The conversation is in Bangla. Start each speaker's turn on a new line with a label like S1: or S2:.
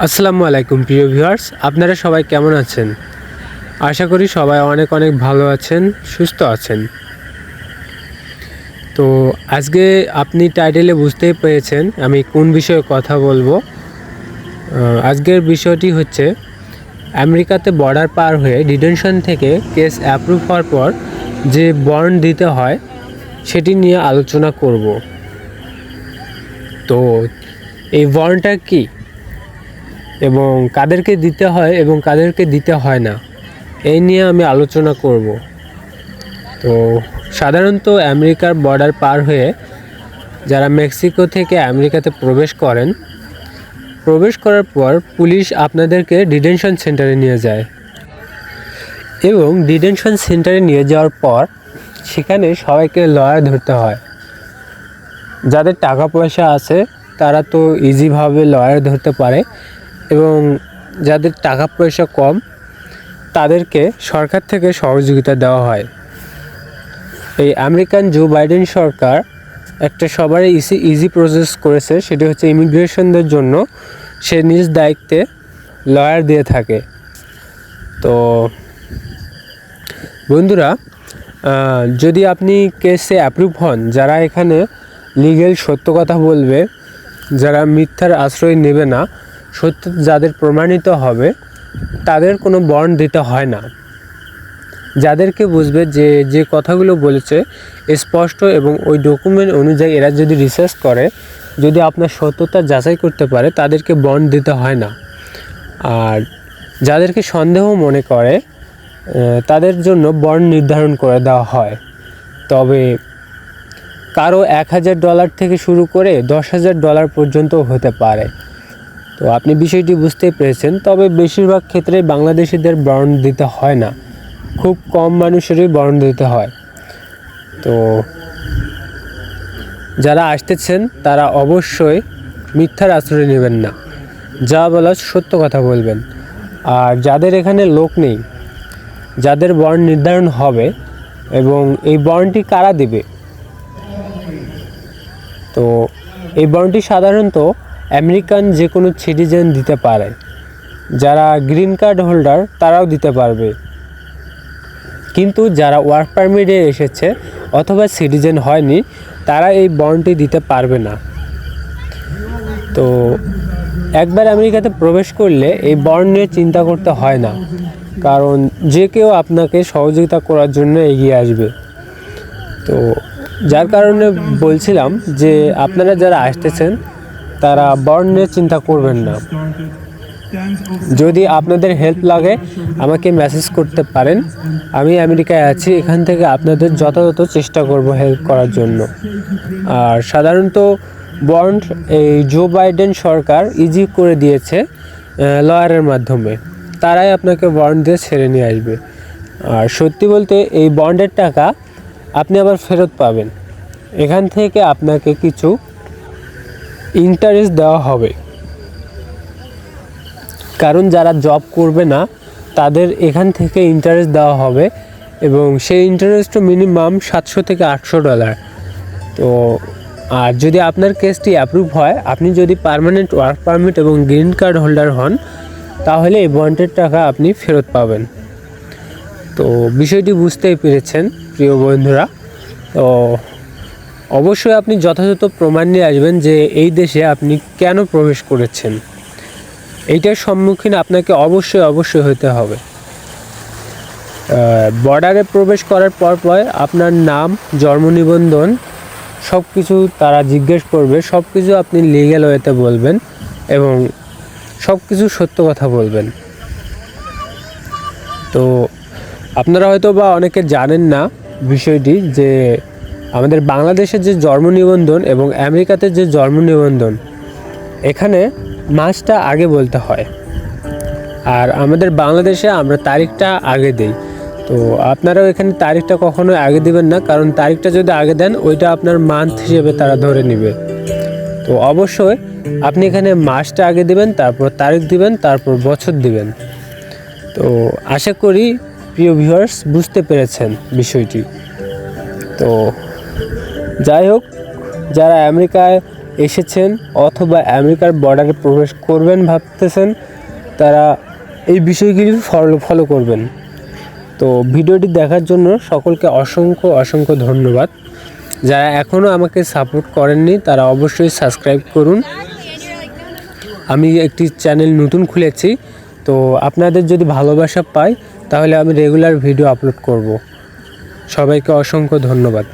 S1: আসসালামু আলাইকুম, প্রিয় ভিউয়ার্স। আপনারা সবাই কেমন আছেন? আশা করি সবাই অনেক অনেক ভালো আছেন, সুস্থ আছেন। তো আজকে আপনি টাইটেলে বুঝতেই পেরেছেন আমি কোন বিষয়ে কথা বলব। আজকের বিষয়টি হচ্ছে, আমেরিকাতে বর্ডার পার হয়ে ডিটেনশন থেকে কেস অ্যাপ্রুভ হওয়ার পর যে বন্ড দিতে হয়, সেটি নিয়ে আলোচনা করব। তো এই বন্ডটা কী? এবং কাদেরকে দিতে হয় এবং কাদেরকে দিতে হয় না। এই নিয়ে আমি আলোচনা করব। তো সাধারণত আমেরিকার বর্ডার পার হয়ে যারা মেক্সিকো থেকে আমেরিকাতে প্রবেশ করেন, প্রবেশ করার পর পুলিশ আপনাদেরকে ডিটেনশন সেন্টারে নিয়ে যায়। এবং ডিটেনশন সেন্টারে নিয়ে যাওয়ার পর সেখানে সবাইকে লয়ার ধরতে হয়। যাদের টাকা পয়সা আছে, তারা তো ইজিভাবে লয়ার ধরতে পারে। এবং যাদের টাকা পয়সা কম, তাদেরকে সরকার থেকে সহযোগিতা দেওয়া হয়। এই আমেরিকান জো বাইডেন সরকার একটা সবারই ইসি ইজি প্রসেস করেছে, সেটি হচ্ছে ইমিগ্রেশনদের জন্য সে নিজ দায়িত্বে লয়ার দিয়ে থাকে। তো, বন্ধুরা যদি আপনি কেসে অ্যাপ্রুভ হন, যারা এখানে লিগেল সত্য কথা বলবে, যারা মিথ্যার আশ্রয় নেবে না সত্য যাদের প্রমাণিত হবে, তাদের কোনো বন্ড দিতে হয় না। যাদেরকে বুঝবে যে যে কথাগুলো বলেছে স্পষ্ট এবং ওই ডকুমেন্ট অনুযায়ী এরা যদি রিসার্চ করে, যদি আপনার সত্যতা যাচাই করতে পারে, তাদেরকে বন্ড দিতে হয় না। আর যাদেরকে সন্দেহ মনে করে তাদের জন্য বন্ড নির্ধারণ করে দেওয়া হয়। তবে কারও এক হাজার ডলার থেকে শুরু করে দশ হাজার ডলার পর্যন্ত হতে পারে। তো আপনি বিষয়টি বুঝতেই পেরেছেন, তবে বেশিরভাগ ক্ষেত্রে বাংলাদেশিদের বরণ দিতে হয় না। খুব কম মানুষেরই বন্ড দিতে হয়। তো যারা আসতেছেন, তারা অবশ্যই মিথ্যার আশ্রয় নেবেন না। যা বলার সত্য কথা বলবেন। আর যাদের এখানে লোক নেই, যাদের বন্ড নির্ধারণ হবে, এবং এই বর্ণটি কারা দেবে? তো এই বন্ডটি সাধারণত আমেরিকান যে কোনো সিটিজেন দিতে পারে। যারা গ্রিন কার্ড হোল্ডার, তারাও দিতে পারবে। কিন্তু যারা ওয়ার্ক পারমিটে এসেছে অথবা সিটিজেন হয়নি, তারা এই বন্ডটি দিতে পারবে না। তো একবার আমেরিকাতে প্রবেশ করলে এই বন্ড নিয়ে চিন্তা করতে হয় না। কারণ যে কেউ আপনাকে সহযোগিতা করার জন্য এগিয়ে আসবে। তো যার কারণে বলছিলাম যে আপনারা যারা আসতেছেন তারা নিয়ে চিন্তা করবেন না। যদি আপনাদের হেল্প লাগে, আমাকে মেসেজ করতে পারেন। আমি আমেরিকায় আছি, এখান থেকে আপনাদের যথাযথ চেষ্টা করব হেল্প করার জন্য। আর সাধারণত বন্ড এই জো বাইডেন সরকার ইজি করে দিয়েছে লয়ারের মাধ্যমে। তারাই আপনাকে বন্ড দিয়ে ছেড়ে নিয়ে আসবে। আর সত্যি বলতে এই বন্ডের টাকা আপনি আবার ফেরত পাবেন। এখান থেকে আপনাকে কিছু ইন্টারেস্ট দেওয়া হবে। কারণ যারা জব করবে না, তাদের এখান থেকে ইন্টারেস্ট দেওয়া হবে এবং সেই ইন্টারেস্টও মিনিমাম সাতশো থেকে আটশো ডলার তো, আর যদি আপনার কেসটি অ্যাপ্রুভ হয়, আপনি যদি পার্মানেন্ট ওয়ার্ক পারমিট এবং গ্রিন কার্ড হোল্ডার হন, তাহলে এই বন্ডের টাকা আপনি ফেরত পাবেন। তো, বিষয়টি বুঝতেই পেরেছেন, প্রিয় বন্ধুরা। তো অবশ্যই আপনি যথাযথ প্রমাণ নিয়ে আসবেন যে এই দেশে আপনি কেন প্রবেশ করেছেন। এইটার সম্মুখীন আপনাকে অবশ্যই অবশ্যই হতে হবে। বর্ডারে প্রবেশ করার পর পর আপনার নাম, জন্ম নিবন্ধন সব কিছু তারা জিজ্ঞেস করবে সব কিছু আপনি লিগ্যাল ওয়েতে বলবেন এবং সব কিছু সত্য কথা বলবেন। তো আপনারা হয়তো বা অনেকে জানেন না বিষয়টি যে আমাদের বাংলাদেশের যে জন্ম নিবন্ধন এবং আমেরিকাতে যে জন্ম নিবন্ধন, এখানে মাসটা আগে বলতে হয়। আর আমাদের বাংলাদেশে আমরা তারিখটা আগে দেই। তো আপনারাও এখানে তারিখটা কখনোই আগে দিবেন না, কারণ তারিখটা যদি আগে দেন, ওইটা আপনার মান্থ হিসেবে তারা ধরে নেবে। তো অবশ্যই আপনি এখানে মাসটা আগে দিবেন, তারপর তারিখ দিবেন, তারপর বছর দিবেন। তো আশা করি প্রিয় ভিউয়ার্স বুঝতে পেরেছেন বিষয়টি। তো যাই হোক, যারা আমেরিকায় এসেছেন অথবা আমেরিকার বর্ডারে প্রবেশ করবেন ভাবতেছেন, তারা এই বিষয়গুলি ফলো ফলো করবেন। তো ভিডিওটি দেখার জন্য সকলকে অসংখ্য অসংখ্য ধন্যবাদ। যারা এখনও আমাকে সাপোর্ট করেননি, তারা অবশ্যই সাবস্ক্রাইব করুন। আমি একটি চ্যানেল নতুন খুলেছি, তো আপনাদের যদি ভালোবাসা পাই, তাহলে আমি রেগুলার ভিডিও আপলোড করব। সবাইকে অসংখ্য ধন্যবাদ।